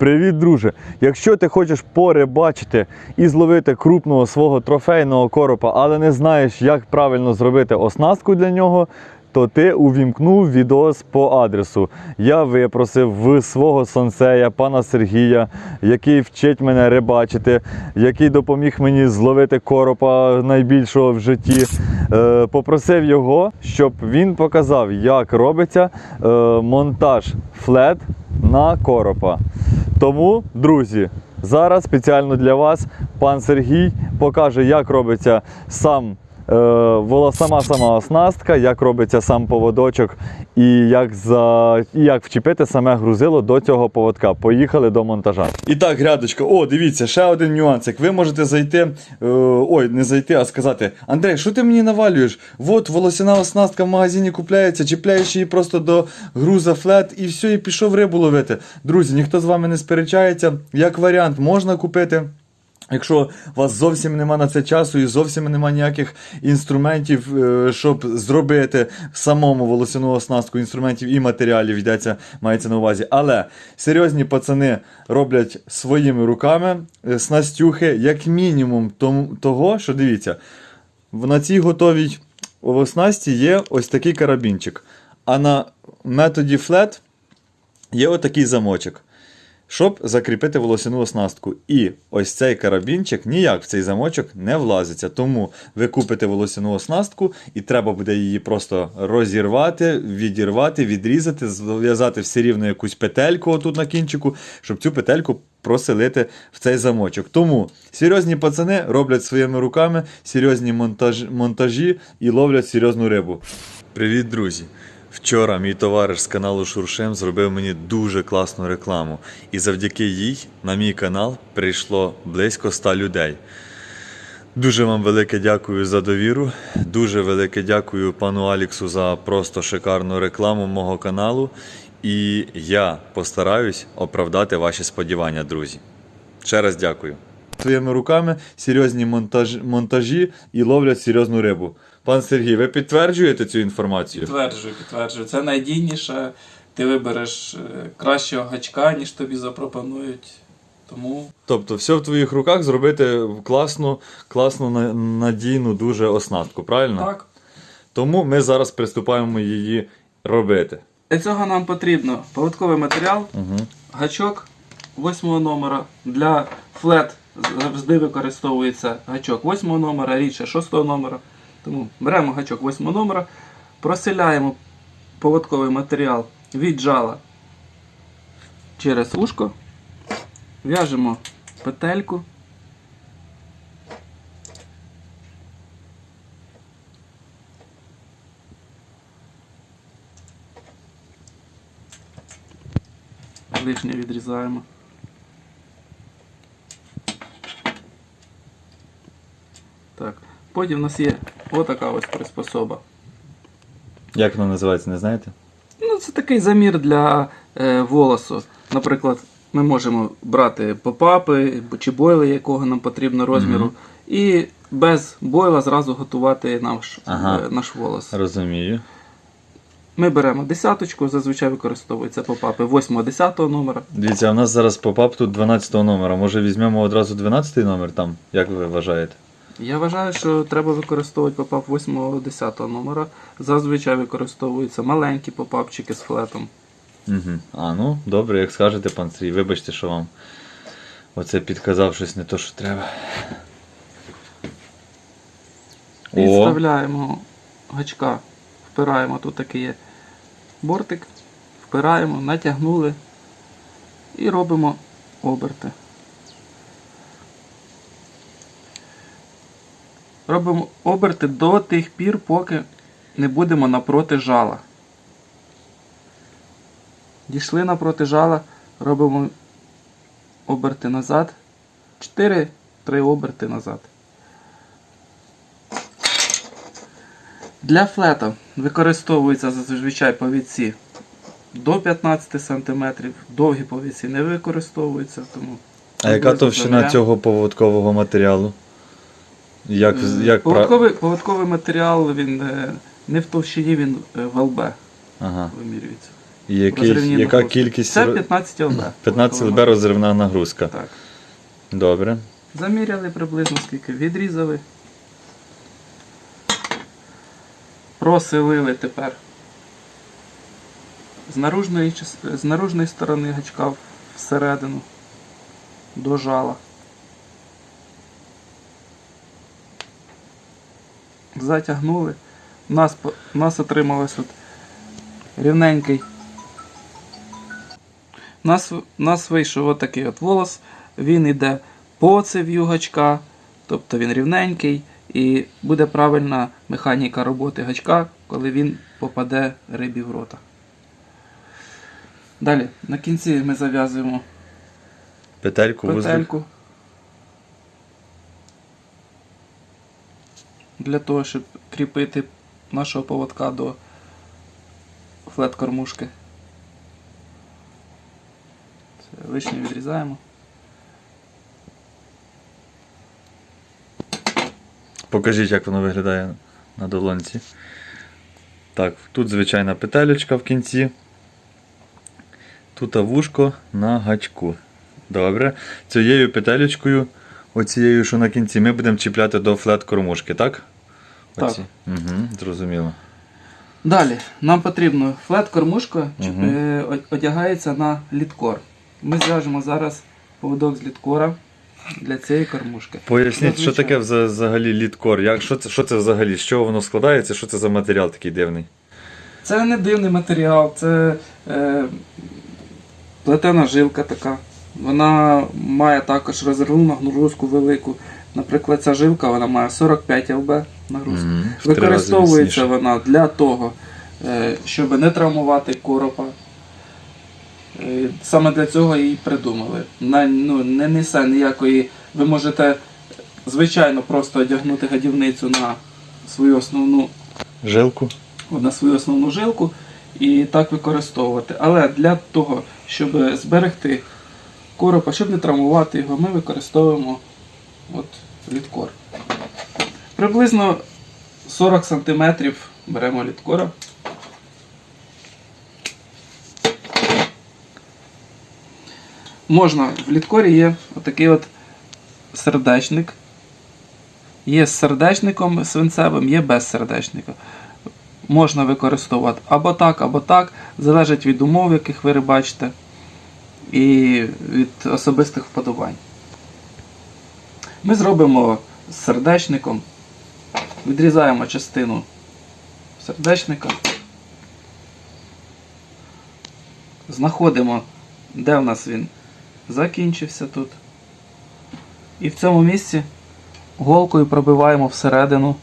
Привіт, друже! Якщо ти хочеш порибачити і зловити крупного свого трофейного коропа, але не знаєш, як правильно зробити оснастку для нього, то ти увімкнув відос по адресу. Я випросив в свого сенсея, пана Сергія, який вчить мене рибачити, який допоміг мені зловити коропа найбільшого в житті. Е, попросив його, щоб він показав, як робиться е, монтаж флет на коропа. Тому, друзі, зараз спеціально для вас пан Сергій покаже, як робиться сам. Е, вола- Сама сама оснастка, як робиться сам поводочок і як за і як вчепити саме грузило до цього поводка. Поїхали до монтажа. І так, грядочка, о, дивіться, ще один нюансик. Ви можете зайти, е, ой, не зайти, а сказати: Андрей, що ти мені навалюєш? От волосяна оснастка в магазині купляється, чіпляєш її просто до груза флет і все, і пішов рибу ловити. Друзі, ніхто з вами не сперечається. Як варіант, можна купити. Якщо у вас зовсім нема на це часу і зовсім нема ніяких інструментів, е, щоб зробити самому волосяну оснастку інструментів і матеріалів, йдеться, мається на увазі. Але серйозні пацани роблять своїми руками е, снастюхи, як мінімум того, що дивіться, на цій готовій оснасті є ось такий карабінчик. А на методі флет є отакий замочок щоб закріпити волосяну оснастку. І ось цей карабінчик ніяк в цей замочок не влазиться. Тому ви купите волосяну оснастку, і треба буде її просто розірвати, відірвати, відрізати, зв'язати все рівно якусь петельку отут на кінчику, щоб цю петельку проселити в цей замочок. Тому серйозні пацани роблять своїми руками серйозні монтаж, монтажі і ловлять серйозну рибу. Привіт, друзі! Вчора мій товариш з каналу Шуршем зробив мені дуже класну рекламу, і завдяки їй на мій канал прийшло близько 100 людей. Дуже вам велике дякую за довіру. Дуже велике дякую пану Аліксу за просто шикарну рекламу мого каналу. І я постараюсь оправдати ваші сподівання, друзі. Ще раз дякую. Своїми руками серйозні монтаж, монтажі і ловлять серйозну рибу. Пан Сергій, ви підтверджуєте цю інформацію? Підтверджую, підтверджую. Це найдійніше. Ти вибереш е, кращого гачка, ніж тобі запропонують. Тому Тобто, все в твоїх руках зробити класну, класну надійну дуже оснастку, правильно? так. Тому ми зараз приступаємо її робити. Для цього нам потрібно поводковий матеріал, Угу. гачок 8 номера. Для флет завжди використовується гачок 8 номера, рідше 6 номера. Тому беремо гачок 8 номера, проселяємо поводковий матеріал від жала через ушко, в'яжемо петельку. Лишнє відрізаємо. Так. Потім у нас є отака ось приспособа. Як воно називається, не знаєте? Ну, це такий замір для е, волосу. Наприклад, ми можемо брати попапи чи бойли, якого нам потрібно розміру, Мгм. і без бойла зразу готувати наш, Ага. е, наш волос. Розумію. Ми беремо десяточку, зазвичай використовуються попапи 8-10 номера. Дивіться, а в нас зараз попап тут 12 номера. Може візьмемо одразу 12 номер там? Як ви вважаєте? Я вважаю, що треба використовувати попап 8-10 номера. Зазвичай використовуються маленькі попапчики з флетом. Угу. А, ну, добре, як скажете, пан Сергій, вибачте, що вам оце підказав щось не то, що треба. О, Підставляємо гачка, впираємо, тут такий є бортик, впираємо, натягнули і робимо оберти. Робимо оберти до тих пір, поки не будемо напроти жала. Дійшли напроти жала, робимо оберти назад. 4-3 оберти назад. Для флета використовуються зазвичай повідці до 15 см, довгі повідці не використовуються, тому. а яка товщина цього поводкового матеріалу? Як, Е, як пра- поводковий, поводковий матеріал він е, не в товщині, він е, в ЛБ Ага. вимірюється. І який, розривні яка нагрузки. кількість Це ро- 15 ЛБ. 15 ЛБ розривна нагрузка. Так. Добре. Заміряли приблизно скільки, відрізали. Просилили тепер з наружної, част- з наружної сторони гачка всередину до жала. Затягнули. У нас, у нас отрималось от рівненький. У нас, у нас вийшов отакий от волос. Він йде по цев'ю гачка, тобто він рівненький, і буде правильна механіка роботи гачка, коли він попаде рибі в рота. Далі, на кінці ми зав'язуємо Петельку, петельку. Для того, щоб кріпити нашого поводка до флет-кормушки. Лишнє відрізаємо. Покажіть, як воно виглядає на долонці. Так, тут звичайна петелечка в кінці. Тут вушко на гачку. Добре. Цією петелечкою, оцією, що на кінці, ми будемо чіпляти до флет-кормушки, так? Так. Угу, зрозуміло. Далі, нам потрібно флет-кормушка Мгм. е, одягається на літкор. Ми зв'яжемо зараз поводок з літкора для цієї кормушки. Поясніть, що таке взагалі літкор? Як, що, це, що це взагалі? З чого воно складається? Що це за матеріал такий дивний? Це не дивний матеріал, це е, плетена жилка така. Вона має також розривну нагрузку велику. Наприклад, ця жилка вона має 45 ЛБ нагрузку. Три рази Використовується вона для того, е, щоб не травмувати коропа. Е, Саме для цього її придумали. На, ну, не несе ніякої. Ви можете, звичайно, просто одягнути гадівницю на свою основну Жилку. на свою основну жилку і так використовувати. Але для того, щоб зберегти коропа, щоб не травмувати його, ми використовуємо от літкор. Приблизно 40 см беремо літкора. Можна, в літкорі є отакий от сердечник. Є з сердечником свинцевим, є без сердечника можна використовувати або так, або так. Залежить від умов, яких ви бачите, і від особистих вподобань. Ми зробимо з сердечником, відрізаємо частину сердечника, знаходимо, де в нас він закінчився тут. І в цьому місці голкою пробиваємо всередину.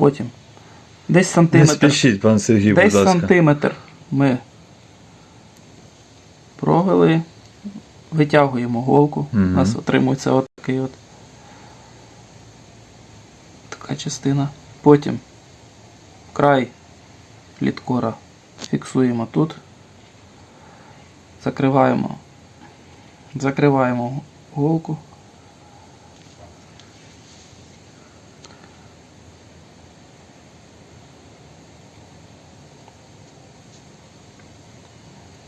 Потім десь Не сантиметр, спішіть, пан Сергій, будь ласка. сантиметр ми провели, витягуємо голку. У нас отримується от такий от така частина. Потім край літкора фіксуємо тут. Закриваємо. Закриваємо голку.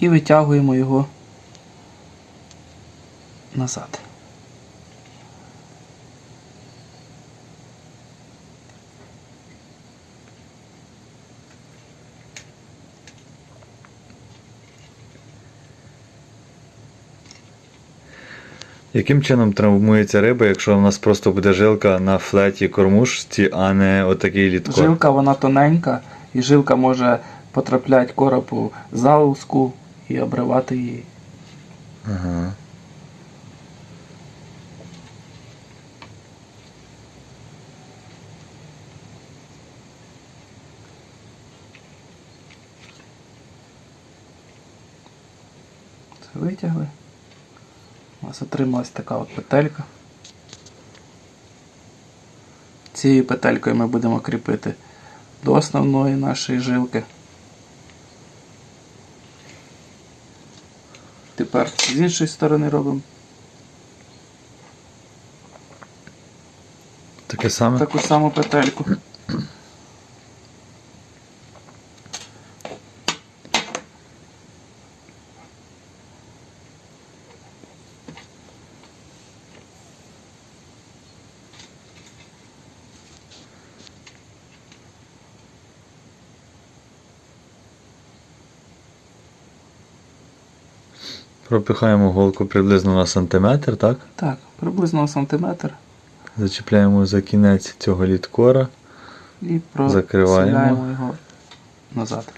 І витягуємо його назад. Яким чином травмується риба, якщо у нас просто буде жилка на флеті кормушці, а не отакий літкор? Жилка вона тоненька, і жилка може потрапляти коропу за луску і обривати її. Ага. Це витягли. У нас отрималась така от петелька. Цією петелькою ми будемо кріпити до основної нашої жилки. Тепер з іншої сторони робимо Таке саме. таку саму петельку. Пропихаємо голку приблизно на сантиметр, так? Так, приблизно на сантиметр. Зачіпляємо за кінець цього літкора. І Закриваємо. його назад.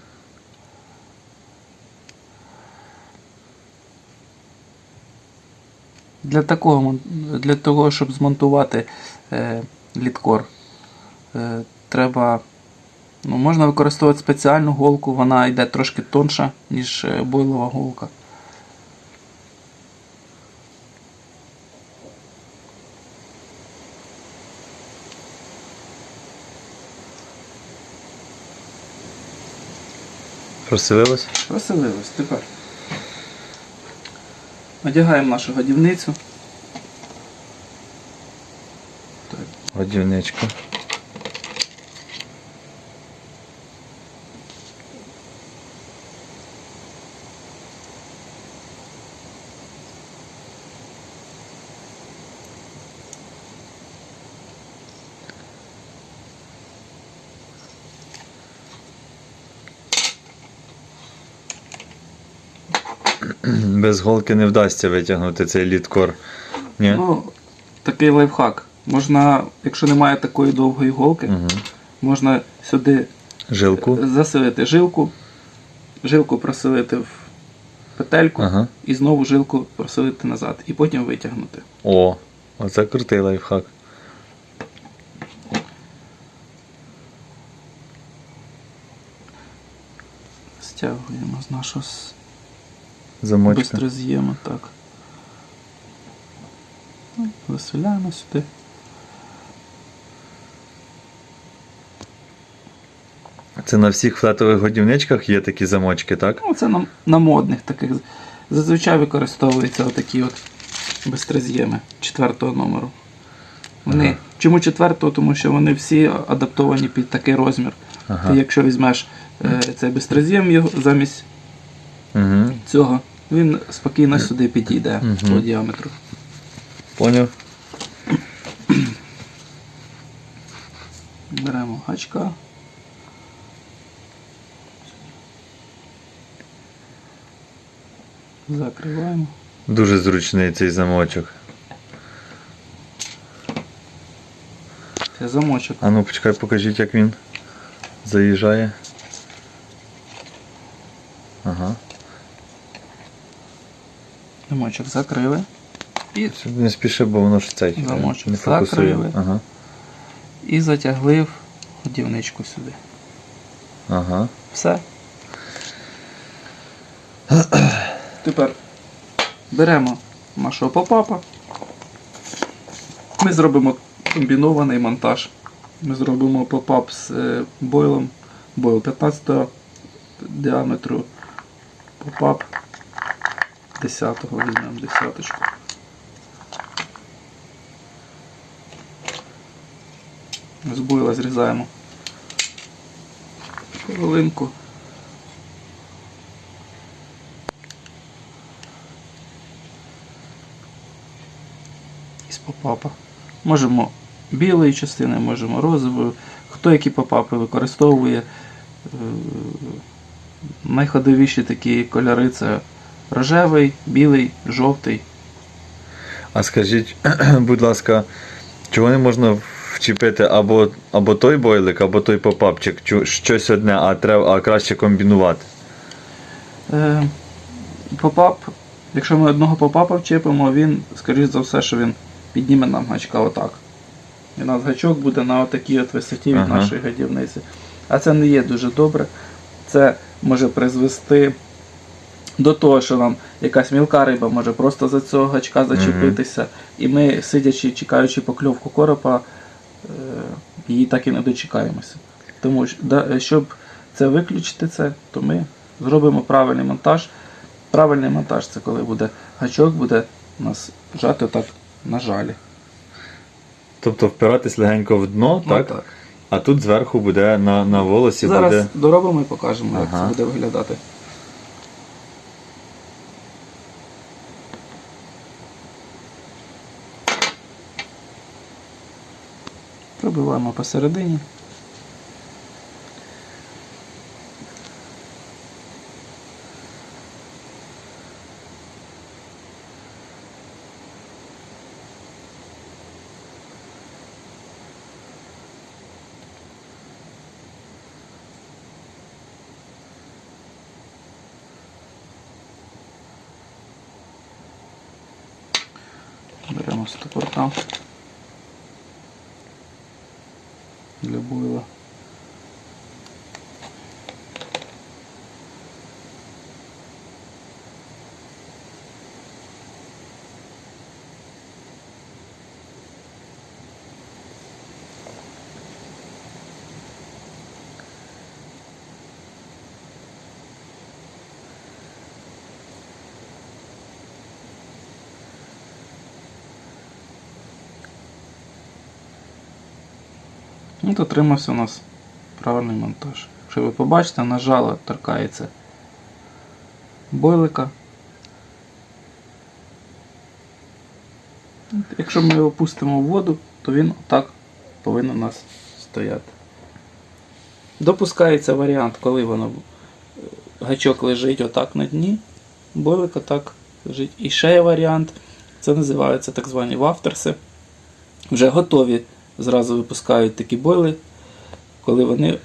Для такого, для того, щоб змонтувати е, літкор, е, треба. Ну, можна використовувати спеціальну голку, вона йде трошки тонша, ніж е, бойлова голка. Розселилось? Розселилось. Тепер одягаємо нашу годівницю. Годівничка. Без голки не вдасться витягнути цей літкор. Ні? Ну, такий лайфхак. Можна, якщо немає такої довгої голки, Угу. можна сюди Жилку. заселити жилку, жилку проселити в петельку Ага. і знову жилку проселити назад. І потім витягнути. О, оце крутий лайфхак. Стягуємо з нашого Замочка. бистроз'єму. Так. Ну, Заселяємо сюди. Це на всіх флетових годівничках є такі замочки, так? Ну, це на, на модних таких. Зазвичай використовуються отакі от бистроз'єми четвертого номеру. Вони, Ага. Чому четвертого? Тому що вони всі адаптовані під такий розмір. Ага. Ти якщо візьмеш е, цей бистроз'єм його замість Угу. Цього, він спокійно сюди підійде Мгм. по діаметру. Поняв? Беремо гачка. Закриваємо. Дуже зручний цей замочок. Це замочок. А ну почекай, покажіть, як він заїжджає. Ага. Замочок закрили. І, Не спіши, бо воно ж цей е, Замочок не фокусує. закрили. Ага. і затягли в годівничку сюди. Ага. Все. Тепер беремо нашого попапа. Ми зробимо комбінований монтаж. Ми зробимо попап з е, бойлом. Бойл 15 діаметру. Попап 10-го візьмемо десяточку. З бойла зрізаємо хвилинку. Із попапа. Можемо білої частини, можемо розовою. Хто які попапи використовує. Е, Найходовіші такі кольори це рожевий, білий, жовтий. А скажіть, будь ласка, чого не можна вчепити або, або той бойлик, або той попапчик? Щось одне, а треба, а краще комбінувати. Е, Попап, якщо ми одного попапа вчепимо, він, скоріш за все, що він підніме нам гачка отак. І у нас гачок буде на отакій от висоті від Ага. нашої годівниці. А це не є дуже добре. Це може призвести до того, що нам якась мілка риба може просто за цього гачка зачепитися. І ми, сидячи, чекаючи покльовку коропа, е, її так і не дочекаємося. Тому да, щоб це виключити це, то ми зробимо правильний монтаж. Правильний монтаж це коли буде гачок, буде у нас жати так на жалі. Тобто впиратись легенько в дно, Ну, так? А тут зверху буде на, на волосі Зараз буде. доробимо і покажемо, як це буде виглядати. Пробиваємо посередині. Беремо стопорка для бойла. От отримався у нас правильний монтаж. Якщо ви побачите, на жало торкається бойлика. Якщо ми його пустимо в воду, то він так повинен у нас стояти. Допускається варіант, коли воно е, гачок лежить отак на дні, бойлик отак лежить. І ще є варіант, це називається так звані вафтерси. Вже готові зразу випускають такі бойли, коли вони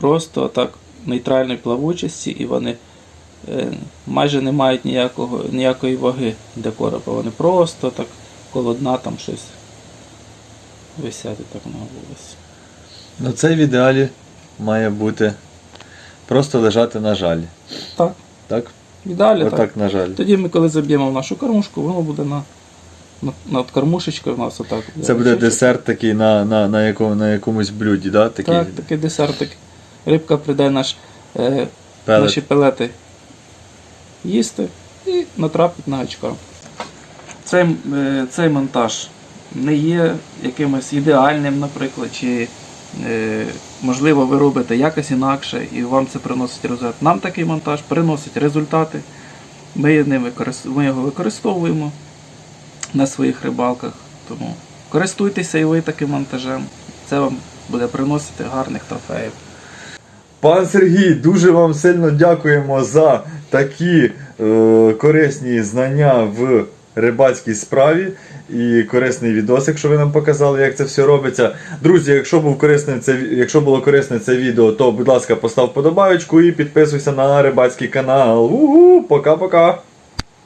просто так нейтральної плавучості і вони е, майже не мають ніякого, ніякої ваги для коропа. Вони просто так коло дна там щось висять так на волосі. Ну це в ідеалі має бути просто лежати на жалі. Так, Так? і далі так. Отак на жалі. Тоді ми коли заб'ємо в нашу кормушку, воно буде на, над кормушечкою в нас отак. Це буде десерт такий на, на, на, якому, на якомусь блюді, да? такий Так, такий десертик. Рибка прийде наш, е, пелет. наші пелети їсти і натрапить на гачка. Цей, е, цей монтаж не є якимось ідеальним, наприклад, чи е, можливо ви робите якось інакше і вам це приносить результат. Нам такий монтаж приносить результати. Ми, ним використ... ми його використовуємо на своїх рибалках. Тому користуйтеся і ви таким монтажем. Це вам буде приносити гарних трофеїв. Пан Сергій, дуже вам сильно дякуємо за такі е, корисні знання в рибацькій справі і корисний відосик, що ви нам показали, як це все робиться. Друзі, якщо був корисне це, якщо було корисне це відео, то будь ласка, постав подобаючку і підписуйся на рибацький канал. У-у, пока-пока!